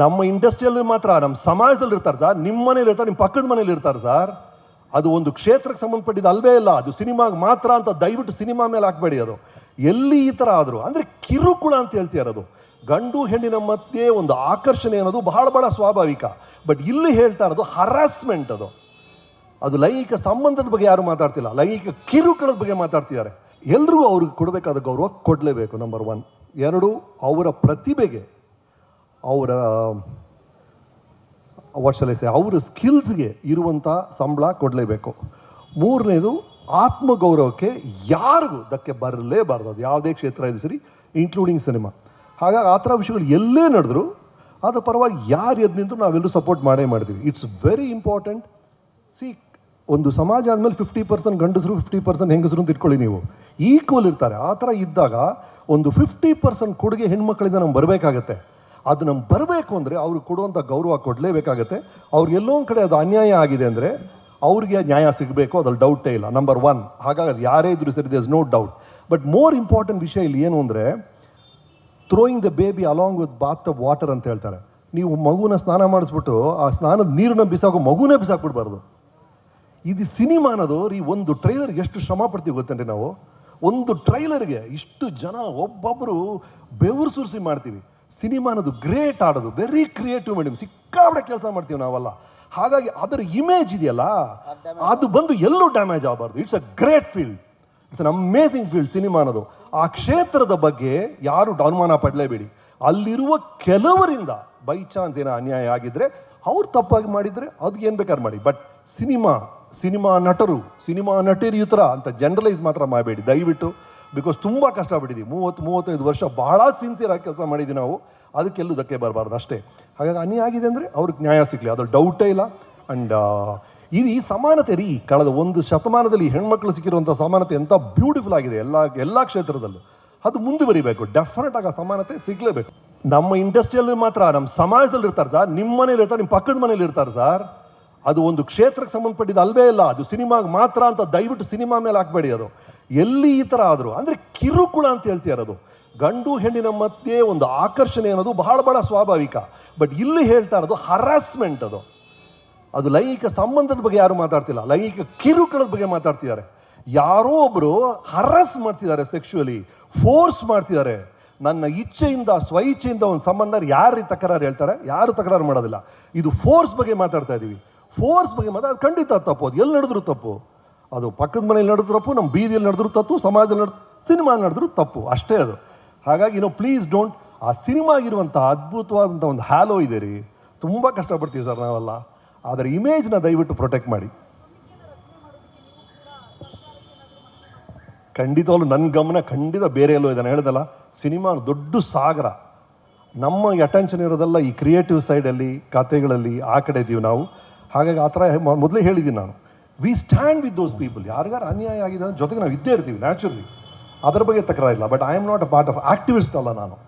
ನಮ್ಮ ಇಂಡಸ್ಟ್ರಿಯಲ್ಲಿ ಮಾತ್ರ, ನಮ್ಮ ಸಮಾಜದಲ್ಲಿ ಇರ್ತಾರೆ ಸರ್. ನಿಮ್ಮ ಮನೇಲಿ ಇರ್ತಾರೆ, ನಿಮ್ಮ ಪಕ್ಕದ ಮನೇಲಿ ಇರ್ತಾರೆ ಸರ್. ಅದು ಒಂದು ಕ್ಷೇತ್ರಕ್ಕೆ ಸಂಬಂಧಪಟ್ಟಿದ್ದು ಅಲ್ವೇ ಇಲ್ಲ. ಅದು ಸಿನಿಮಾಗೆ ಮಾತ್ರ ಅಂತ ದಯವಿಟ್ಟು ಸಿನಿಮಾ ಮೇಲೆ ಹಾಕಬೇಡಿ ಅದು. ಎಲ್ಲಿ ಈ ಥರ ಆದರೂ, ಅಂದರೆ ಕಿರುಕುಳ ಅಂತ ಹೇಳ್ತೀರ ಅದು. ಗಂಡು ಹೆಣ್ಣಿನ ಮಧ್ಯೆ ಒಂದು ಆಕರ್ಷಣೆ ಅನ್ನೋದು ಬಹಳ ಬಹಳ ಸ್ವಾಭಾವಿಕ. ಬಟ್ ಇಲ್ಲಿ ಹೇಳ್ತಾ ಇರೋದು ಹರಾಸ್ಮೆಂಟ್ ಅದು. ಅದು ಲೈಂಗಿಕ ಸಂಬಂಧದ ಬಗ್ಗೆ ಯಾರು ಮಾತಾಡ್ತಿಲ್ಲ. ಲೈಂಗಿಕ ಕಿರುಕುಳದ ಬಗ್ಗೆ ಮಾತಾಡ್ತಿದ್ದಾರೆ. ಎಲ್ಲರೂ ಅವ್ರಿಗೆ ಕೊಡಬೇಕಾದ ಗೌರವ ಕೊಡಲೇಬೇಕು ನಂಬರ್ ಒನ್ ಎರಡು, ಅವರ ಪ್ರತಿಭೆಗೆ ಅವರ ವರ್ಷಲೈಸೆ ಅವರ ಸ್ಕಿಲ್ಸ್ಗೆ ಇರುವಂಥ ಸಂಬಳ ಕೊಡಲೇಬೇಕು. ಮೂರನೇದು, ಆತ್ಮಗೌರವಕ್ಕೆ ಯಾರಿಗೂ ಧಕ್ಕೆ ಬರಲೇಬಾರ್ದು. ಅದು ಯಾವುದೇ ಕ್ಷೇತ್ರ ಇದೆ ಸರಿ ಇನ್ಕ್ಲೂಡಿಂಗ್ ಸಿನಿಮಾ ಹಾಗಾಗಿ ಆ ಥರ ವಿಷಯಗಳು ಎಲ್ಲೇ ನಡೆದ್ರು ಅದರ ಪರವಾಗಿ ಯಾರು ಎದ್ದು ನಿಂತು ನಾವೆಲ್ಲರೂ ಸಪೋರ್ಟ್ ಮಾಡೇ ಮಾಡ್ತೀವಿ. ಇಟ್ಸ್ ವೆರಿ ಇಂಪಾರ್ಟೆಂಟ್ ಸಿ ಒಂದು ಸಮಾಜ ಆದಮೇಲೆ ಫಿಫ್ಟಿ ಪರ್ಸೆಂಟ್ ಗಂಡಸರು ಫಿಫ್ಟಿ ಪರ್ಸೆಂಟ್ ಹೆಂಗಸರು ಅಂತ ಇಟ್ಕೊಳ್ಳಿ ನೀವು. ಈಕ್ವಲ್ ಇರ್ತಾರೆ. ಆ ಥರ ಇದ್ದಾಗ, ಒಂದು ಫಿಫ್ಟಿ ಪರ್ಸೆಂಟ್ ಕೊಡುಗೆ ಹೆಣ್ಮಕ್ಳಿಂದ ನಮ್ಗೆ ಬರಬೇಕಾಗತ್ತೆ. ಅದು ನಮ್ಗೆ ಬರಬೇಕು ಅಂದರೆ ಅವ್ರಿಗೆ ಕೊಡುವಂಥ ಗೌರವ ಕೊಡಲೇಬೇಕಾಗತ್ತೆ. ಎಲ್ಲೋ ಕಡೆ ಅದು ಅನ್ಯಾಯ ಆಗಿದೆ ಅಂದರೆ ಅವ್ರಿಗೆ ನ್ಯಾಯ ಸಿಗಬೇಕು, ಅದ್ರಲ್ಲಿ ಡೌಟೇ ಇಲ್ಲ. ನಂಬರ್ ಒನ್ ಹಾಗಾಗಿ ಯಾರೇ ಇದ್ರು ಸರಿ there's no doubt but more important ವಿಷಯ ಇಲ್ಲಿ ಏನು ಅಂದರೆ throwing the baby along with bath of water ಅಂತ ಹೇಳ್ತಾರೆ. ನೀವು ಮಗುನ ಸ್ನಾನ ಮಾಡಿಸ್ಬಿಟ್ಟು ಆ ಸ್ನಾನದ ನೀರನ್ನ ಬಿಸಾಕೋ ಮಗುನೇ ಬಿಸಾಕ್ಬಿಡ್ಬಾರ್ದು. ಇದು ಸಿನಿಮಾ ಅನ್ನೋದು ರೀ ಒಂದು ಟ್ರೈಲರ್ ಎಷ್ಟು ಶ್ರಮ ಪಡ್ತೀವಿ ಗೊತ್ತೇನ್ರಿ ನಾವು? ಒಂದು ಟ್ರೈಲರ್ಗೆ ಇಷ್ಟು ಜನ ಒಬ್ಬೊಬ್ಬರು ಬೆವರು ಸುರಿಸಿ ಮಾಡ್ತೀವಿ. ಸಿನಿಮಾ ಅನ್ನೋದು ಗ್ರೇಟ್ ಆಡೋದು ವೆರಿ ಕ್ರಿಯೇಟಿವ್ ಮೇಡಮ್ ಸಿಕ್ಕಾಬಡೆ ಕೆಲಸ ಮಾಡ್ತೀವಿ ನಾವೆಲ್ಲ. ಹಾಗಾಗಿ ಅದರ ಇಮೇಜ್ ಇದೆಯಲ್ಲ, ಅದು ಬಂದು ಎಲ್ಲೂ ಡ್ಯಾಮೇಜ್ ಆಗಬಾರ್ದು. It's a great field it's an amazing field cinema ಅನ್ನೋದು ಆ ಕ್ಷೇತ್ರದ ಬಗ್ಗೆ ಯಾರು ಡೌನ್ಮಾನ ಪಡಲೇಬೇಡಿ. ಅಲ್ಲಿರುವ ಕೆಲವರಿಂದ ಬೈ ಚಾನ್ಸ್ ಏನೋ ಅನ್ಯಾಯ ಆಗಿದ್ರೆ, ಅವ್ರು ತಪ್ಪಾಗಿ ಮಾಡಿದ್ರೆ ಅದಕ್ಕೆ ಏನು ಬೇಕಾದ್ರೆ ಮಾಡಿ. ಬಟ್ ಸಿನಿಮಾ ಸಿನಿಮಾ ನಟರು, ಸಿನಿಮಾ ನಟಿಯರು ಥರ ಅಂತ ಜನರಲೈಸ್ ಮಾತ್ರ ಮಾಡಬೇಡಿ. ದಯವಿಟ್ಟು ಬಿಕಾಸ್ ತುಂಬ ಕಷ್ಟಪಟ್ಟಿದ್ದೀವಿ. ಮೂವತ್ತು, ಮೂವತ್ತೈದು ವರ್ಷ ಬಹಳ ಸಿನ್ಸಿಯರ್ ಆಗಿ ಕೆಲಸ ಮಾಡಿದ್ದೀವಿ ನಾವು. ಅದಕ್ಕೆಲ್ಲೂ ಧಕ್ಕೆ ಬರಬಾರ್ದು, ಅಷ್ಟೇ. ಹಾಗಾಗಿ ಅನ್ಯ ಆಗಿದೆ ಅಂದರೆ ಅವ್ರಿಗೆ ನ್ಯಾಯ ಸಿಗಲಿ. ಅದು ಡೌಟೇ ಇಲ್ಲ. ಆ್ಯಂಡ್ ಇದು ಈ ಸಮಾನತೆ ರೀ. ಕಳೆದ ಒಂದು ಶತಮಾನದಲ್ಲಿ ಹೆಣ್ಮಕ್ಳು ಸಿಕ್ಕಿರುವಂಥ ಸಮಾನತೆ ಎಂಥ ಬ್ಯೂಟಿಫುಲ್ ಆಗಿದೆ ಎಲ್ಲ ಎಲ್ಲ ಕ್ಷೇತ್ರದಲ್ಲೂ. ಅದು ಮುಂದುವರಿಬೇಕು. ಡೆಫಿನೆಟ್ ಆಗಿ ಸಮಾನತೆ ಸಿಗಲೇಬೇಕು. ನಮ್ಮ ಇಂಡಸ್ಟ್ರಿಯಲ್ಲಿ ಮಾತ್ರ, ನಮ್ಮ ಸಮಾಜದಲ್ಲಿ ಇರ್ತಾರೆ ಸರ್ ನಿಮ್ಮ ಮನೇಲಿ ಇರ್ತಾರೆ, ನಿಮ್ಮ ಪಕ್ಕದ ಮನೇಲಿ ಇರ್ತಾರೆ ಸರ್ ಅದು ಒಂದು ಕ್ಷೇತ್ರಕ್ಕೆ ಸಂಬಂಧಪಟ್ಟಿದ್ದು ಅಲ್ವೇ ಇಲ್ಲ. ಅದು ಸಿನಿಮಾಗೆ ಮಾತ್ರ ಅಂತ ದಯವಿಟ್ಟು ಸಿನಿಮಾ ಮೇಲೆ ಹಾಕಬೇಡಿ ಅದು. ಎಲ್ಲಿ ಈ ಥರ ಆದರೂ, ಅಂದರೆ ಕಿರುಕುಳ ಅಂತ ಹೇಳ್ತೀಯ ಅದು ಗಂಡು ಹೆಣ್ಣಿನ ಮಧ್ಯೆ ಒಂದು ಆಕರ್ಷಣೆ ಅನ್ನೋದು ಬಹಳ ಬಹಳ ಸ್ವಾಭಾವಿಕ. ಬಟ್ ಇಲ್ಲಿ ಹೇಳ್ತಾ ಇರೋದು ಹರಾಸ್ಮೆಂಟ್ ಅದು. ಅದು ಲೈಂಗಿಕ ಸಂಬಂಧದ ಬಗ್ಗೆ ಯಾರು ಮಾತಾಡ್ತಿಲ್ಲ. ಲೈಂಗಿಕ ಕಿರುಕುಳದ ಬಗ್ಗೆ ಮಾತಾಡ್ತಿದ್ದಾರೆ. ಯಾರೋ ಒಬ್ಬರು ಹರಾಸ್ ಮಾಡ್ತಿದ್ದಾರೆ ಸೆಕ್ಷುವಲಿ ಫೋರ್ಸ್ ಮಾಡ್ತಿದ್ದಾರೆ. ನನ್ನ ಇಚ್ಛೆಯಿಂದ ಸ್ವ ಇಚ್ಛೆಯಿಂದ ಒಂದು ಸಂಬಂಧ ಯಾರು ತಕರಾರು ಹೇಳ್ತಾರೆ? ಯಾರು ತಕರಾರು ಮಾಡೋದಿಲ್ಲ. ಇದು ಫೋರ್ಸ್ ಬಗ್ಗೆ ಮಾತಾಡ್ತಾ ಇದ್ದೀವಿ ಫೋರ್ಸ್ ಬಗ್ಗೆ ಮಾತಾಡೋದು ಖಂಡಿತ ತಪ್ಪು ಅದು. ಎಲ್ಲಿ ನಡೆದ್ರು ತಪ್ಪು. ಅದು ಪಕ್ಕದ ಮನೇಲಿ ನಡೆದ್ರು ನಮ್ಮ ಬೀದಿಯಲ್ಲಿ ನಡೆದ್ರು ತಪ್ಪು, ಸಮಾಜದಲ್ಲಿ ನಡೆದು ಸಿನಿಮಾ ನಡೆದ್ರು ತಪ್ಪು, ಅಷ್ಟೇ ಅದು. ಹಾಗಾಗಿ ನೋ ಪ್ಲೀಸ್ ಡೋಂಟ್ ಆ ಸಿನಿಮಾಗಿರುವಂಥ ಅದ್ಭುತವಾದಂಥ ಒಂದು ಹ್ಯಾಲೋ ಇದೆ ರೀ. ತುಂಬ ಕಷ್ಟಪಡ್ತೀವಿ ಸರ್ ನಾವೆಲ್ಲ. ಆದರೆ ಇಮೇಜ್ನ ದಯವಿಟ್ಟು ಪ್ರೊಟೆಕ್ಟ್ ಮಾಡಿ. ಖಂಡಿತವಲ್ಲೂ ನನ್ನ ಗಮನ ಖಂಡಿತ ಬೇರೆ ಎಲ್ಲೋ ಇದೆ. ನಾನು ಹೇಳ್ದಲ್ಲ, ಸಿನಿಮಾ ದೊಡ್ಡ ಸಾಗರ. ನಮ್ಮ ಅಟೆನ್ಷನ್ ಇರೋದೆಲ್ಲ ಈ ಕ್ರಿಯೇಟಿವ್ ಸೈಡಲ್ಲಿ ಕಥೆಗಳಲ್ಲಿ, ಆ ಕಡೆ ಇದ್ದೀವಿ ನಾವು. ಹಾಗಾಗಿ ಆ ಥರ ಮೊದಲೇ ಹೇಳಿದ್ದೀನಿ ನಾನು. We stand with those people ಯಾರಿಗಾರು ಅನ್ಯಾಯ ಆಗಿದೆ ಅಂದ್ರೆ ಜೊತೆಗೆ ನಾವು ಇದ್ದೇ ಇರ್ತೀವಿ ನ್ಯಾಚುರಲಿ ಅದರ ಬಗ್ಗೆ ತಕರಾರಿಲ್ಲ but I am not a part of activist ಅಲ್ಲ ನಾನು.